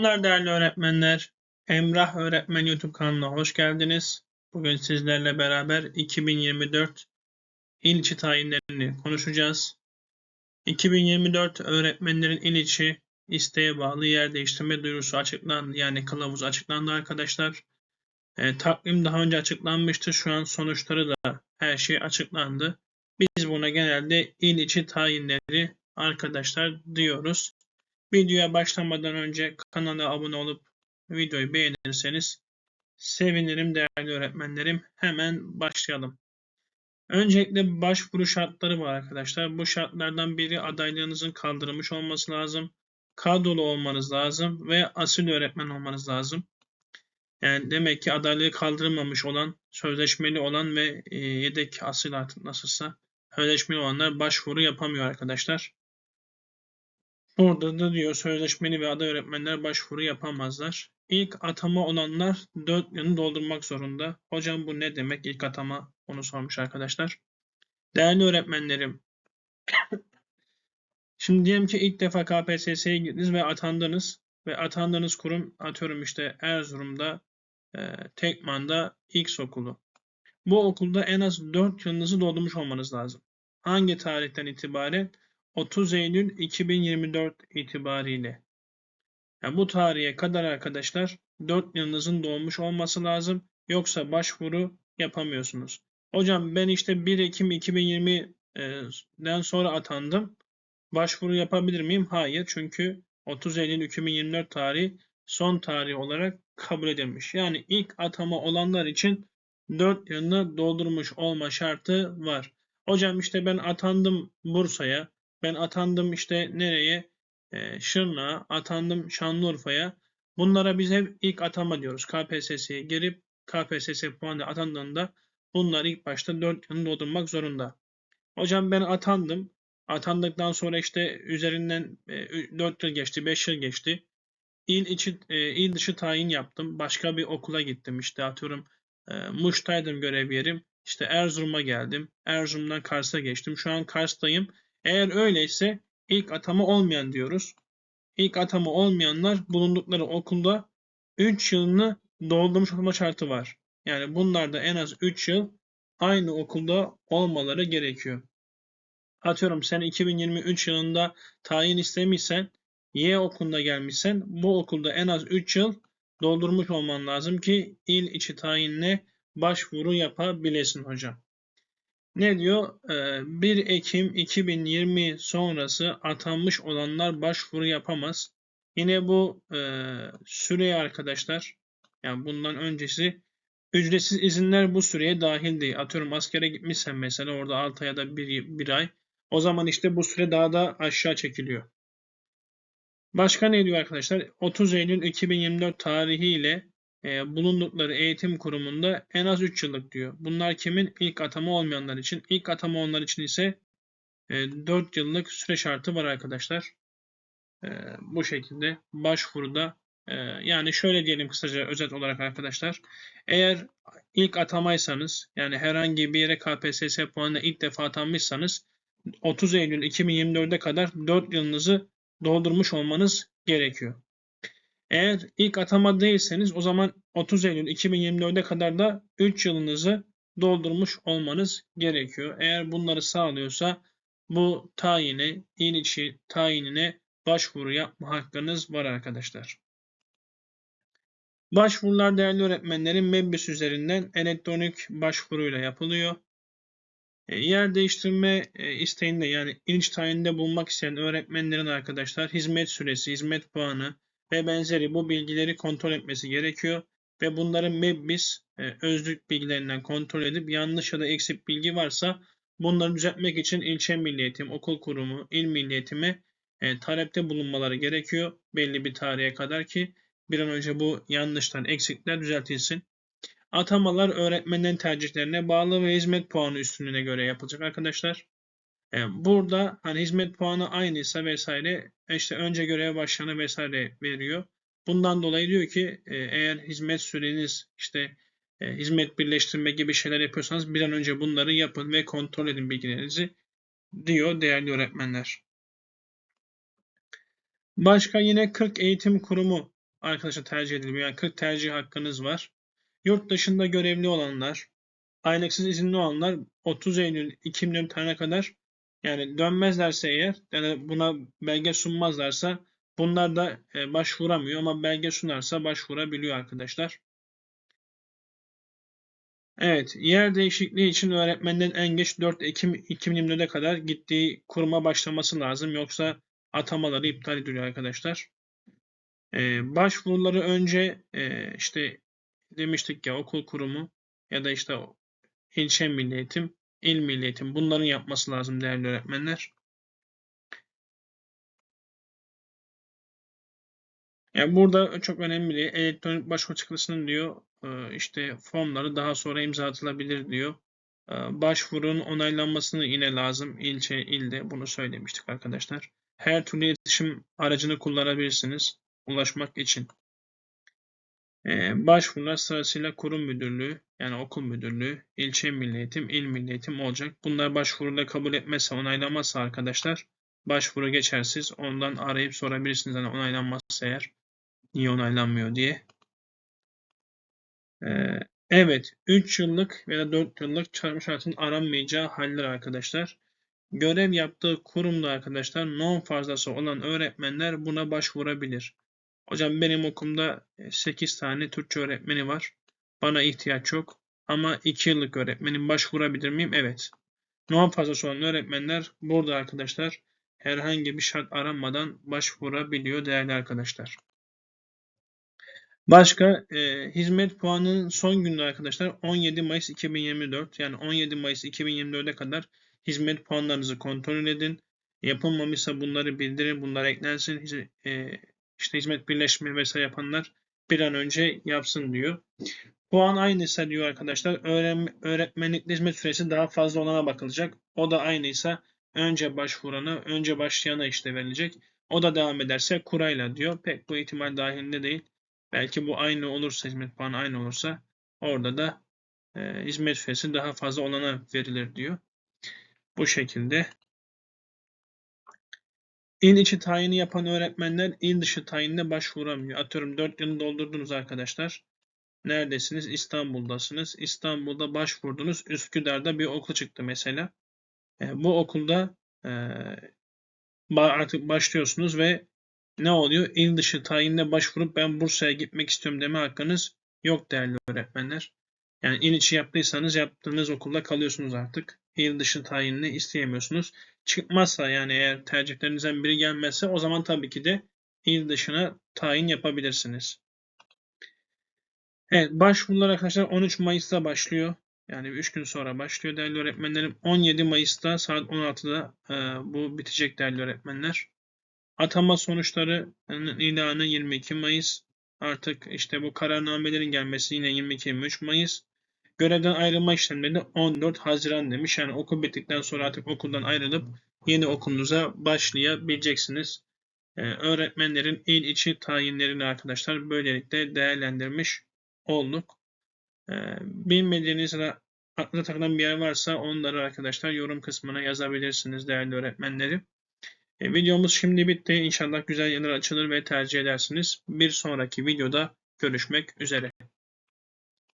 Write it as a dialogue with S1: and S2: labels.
S1: Selamlar değerli öğretmenler. Emrah Öğretmen YouTube kanalına hoş geldiniz. Bugün sizlerle beraber 2024 il içi tayinlerini konuşacağız. 2024 öğretmenlerin il içi isteğe bağlı yer değiştirme duyurusu açıklandı. Yani kılavuz açıklandı arkadaşlar. E, takvim daha önce açıklanmıştı. Şu an sonuçları da her şey açıklandı. Biz buna genelde il içi tayinleri arkadaşlar diyoruz. Videoya başlamadan önce kanala abone olup videoyu beğenirseniz sevinirim değerli öğretmenlerim. Hemen başlayalım. Öncelikle başvuru şartları var arkadaşlar. Bu şartlardan biri adaylığınızın kaldırılmış olması lazım. Kadrolu olmanız lazım ve asil öğretmen olmanız lazım. Yani demek ki adaylığı kaldırılmamış olan, sözleşmeli olan ve e, yedek asil artık nasılsa sözleşmeli olanlar başvuru yapamıyor arkadaşlar. Burada da diyor sözleşmeli ve aday öğretmenler başvuru yapamazlar. İlk atama olanlar 4 yılını doldurmak zorunda. Hocam bu ne demek ilk atama? Onu sormuş arkadaşlar. Değerli öğretmenlerim. Şimdi diyelim ki ilk defa KPSS'ye girdiniz ve atandınız. Ve atandığınız kurum atıyorum işte Erzurum'da, e, Tekman'da X okulu. Bu okulda en az 4 yılınızı doldurmuş olmanız lazım. Hangi tarihten itibaren? 30 Eylül 2024 itibariyle. Yani bu tarihe kadar arkadaşlar 4 yılınızın dolmuş olması lazım. Yoksa başvuru yapamıyorsunuz. Hocam ben işte 1 Ekim 2020'den sonra atandım. Başvuru yapabilir miyim? Hayır. Çünkü 30 Eylül 2024 tarihi son tarih olarak kabul edilmiş. Yani ilk atama olanlar için 4 yılını doldurmuş olma şartı var. Hocam işte ben atandım Bursa'ya, ben atandım işte nereye? E, Şırnak'a, atandım Şanlıurfa'ya. Bunlara biz hep ilk atama diyoruz. KPSS'ye girip KPSS puanı atandığında bunlar ilk başta 4 yılını doldurmak zorunda. Hocam ben atandım. Atandıktan sonra işte üzerinden e, 4 yıl geçti, 5 yıl geçti. İl içi, e, il dışı tayin yaptım. Başka bir okula gittim işte atıyorum. E, Muş'taydım görev yerim. İşte Erzurum'a geldim. Erzurum'dan Kars'a geçtim. Şu an Kars'tayım. Eğer öyleyse ilk atama olmayan diyoruz. İlk atama olmayanlar bulundukları okulda 3 yılını doldurmuş olma şartı var. Yani bunlar da en az 3 yıl aynı okulda olmaları gerekiyor. Atıyorum sen 2023 yılında tayin istemişsen Y okulunda gelmişsen bu okulda en az 3 yıl doldurmuş olman lazım ki il içi tayinle başvuru yapabilesin hocam. Ne diyor? 1 ee, Ekim 2020 sonrası atanmış olanlar başvuru yapamaz. Yine bu e, süreye arkadaşlar yani bundan öncesi ücretsiz izinler bu süreye dahil değil. Atıyorum askere gitmişsen mesela orada 6 ya da 1, 1 ay o zaman işte bu süre daha da aşağı çekiliyor. Başka ne diyor arkadaşlar? 30 Eylül 2024 tarihiyle e, bulundukları eğitim kurumunda en az 3 yıllık diyor. Bunlar kimin? İlk atama olmayanlar için. İlk atama olanlar için ise e, 4 yıllık süre şartı var arkadaşlar. E, bu şekilde başvuruda e, yani şöyle diyelim kısaca özet olarak arkadaşlar. Eğer ilk atamaysanız yani herhangi bir yere KPSS puanına ilk defa atanmışsanız 30 Eylül 2024'e kadar 4 yılınızı doldurmuş olmanız gerekiyor. Eğer ilk atama değilseniz o zaman 30 Eylül 2024'e kadar da 3 yılınızı doldurmuş olmanız gerekiyor. Eğer bunları sağlıyorsa bu tayini, il içi tayinine başvuru yapma hakkınız var arkadaşlar. Başvurular değerli öğretmenlerin MEBİS üzerinden elektronik başvuruyla yapılıyor. E, yer değiştirme e, isteğinde yani il tayinde bulunmak isteyen öğretmenlerin arkadaşlar hizmet süresi, hizmet puanı, ve benzeri bu bilgileri kontrol etmesi gerekiyor ve bunların MEBBIS e, özlük bilgilerinden kontrol edip yanlış ya da eksik bilgi varsa bunları düzeltmek için ilçe milliyetim, okul kurumu, il milliyetime e, talepte bulunmaları gerekiyor belli bir tarihe kadar ki bir an önce bu yanlıştan eksikler düzeltilsin. Atamalar öğretmenden tercihlerine bağlı ve hizmet puanı üstünlüğüne göre yapılacak arkadaşlar. E, burada hani hizmet puanı aynıysa vesaire işte önce görev başlayanı vesaire veriyor. Bundan dolayı diyor ki e, eğer hizmet süreniz işte e, hizmet birleştirme gibi şeyler yapıyorsanız bir an önce bunları yapın ve kontrol edin bilgilerinizi diyor değerli öğretmenler. Başka yine 40 eğitim kurumu arkadaşa tercih ediliyor. Yani 40 tercih hakkınız var. Yurt dışında görevli olanlar, aylıksız izinli olanlar 30 Eylül 2020 tarihine kadar yani dönmezlerse eğer yani buna belge sunmazlarsa bunlar da e, başvuramıyor ama belge sunarsa başvurabiliyor arkadaşlar. Evet, yer değişikliği için öğretmenlerin en geç 4 Ekim 2024'e kadar gittiği kuruma başlaması lazım. Yoksa atamaları iptal ediliyor arkadaşlar. Ee, başvuruları önce e, işte demiştik ya okul kurumu ya da işte ilçe milli eğitim, il milli bunların yapması lazım değerli öğretmenler. Yani burada çok önemli değil. Elektronik başvuru çıktısının diyor e, işte formları daha sonra imza atılabilir diyor. E, Başvurun onaylanmasını yine lazım. ilçe, ilde bunu söylemiştik arkadaşlar. Her türlü iletişim aracını kullanabilirsiniz ulaşmak için. E, Başvurular sırasıyla kurum müdürlüğü yani okul müdürlüğü, ilçe milli eğitim, il milli eğitim olacak. Bunlar başvuruda kabul etmezse, onaylamazsa arkadaşlar başvuru geçersiz. Ondan arayıp sorabilirsiniz hani onaylanmazsa eğer niye onaylanmıyor diye. Ee, evet 3 yıllık veya 4 yıllık çalışma şartının aranmayacağı haller arkadaşlar. Görev yaptığı kurumda arkadaşlar non fazlası olan öğretmenler buna başvurabilir. Hocam benim okulumda 8 tane Türkçe öğretmeni var. Bana ihtiyaç yok. Ama 2 yıllık öğretmenim başvurabilir miyim? Evet. Non fazlası olan öğretmenler burada arkadaşlar herhangi bir şart aranmadan başvurabiliyor değerli arkadaşlar. Başka e, hizmet puanının son günü arkadaşlar 17 Mayıs 2024 yani 17 Mayıs 2024'e kadar hizmet puanlarınızı kontrol edin. Yapılmamışsa bunları bildirin, bunlar eklensin. E, işte hizmet birleşme vesaire yapanlar bir an önce yapsın diyor. Puan aynıysa diyor arkadaşlar öğren, öğretmenlik hizmet süresi daha fazla olana bakılacak. O da aynıysa önce başvurana, önce başlayana işte verilecek. O da devam ederse kurayla diyor. Pek bu ihtimal dahilinde değil. Belki bu aynı olursa, hizmet puanı aynı olursa orada da e, hizmet süresi daha fazla olana verilir diyor. Bu şekilde. İl içi tayini yapan öğretmenler il dışı tayinine başvuramıyor. Atıyorum 4 yılı doldurdunuz arkadaşlar. Neredesiniz? İstanbul'dasınız. İstanbul'da başvurdunuz. Üsküdar'da bir okul çıktı mesela. E, bu okulda e, artık başlıyorsunuz ve ne oluyor? İl dışı tayinle başvurup ben Bursa'ya gitmek istiyorum deme hakkınız yok değerli öğretmenler. Yani il içi yaptıysanız yaptığınız okulda kalıyorsunuz artık. İl dışı tayinini isteyemiyorsunuz. Çıkmazsa yani eğer tercihlerinizden biri gelmezse o zaman tabii ki de il dışına tayin yapabilirsiniz. Evet başvurular arkadaşlar 13 Mayıs'ta başlıyor. Yani 3 gün sonra başlıyor değerli öğretmenlerim. 17 Mayıs'ta saat 16'da e, bu bitecek değerli öğretmenler. Atama sonuçlarının ilanı 22 Mayıs. Artık işte bu kararnamelerin gelmesi yine 22-23 Mayıs. Görevden ayrılma işlemleri de 14 Haziran demiş. Yani okul bittikten sonra artık okuldan ayrılıp yeni okulunuza başlayabileceksiniz. Ee, öğretmenlerin il içi tayinlerini arkadaşlar böylelikle değerlendirmiş olduk. Ee, bilmediğiniz aklına takılan bir yer varsa onları arkadaşlar yorum kısmına yazabilirsiniz değerli öğretmenlerim. E, videomuz şimdi bitti. İnşallah güzel yerler açılır ve tercih edersiniz. Bir sonraki videoda görüşmek üzere.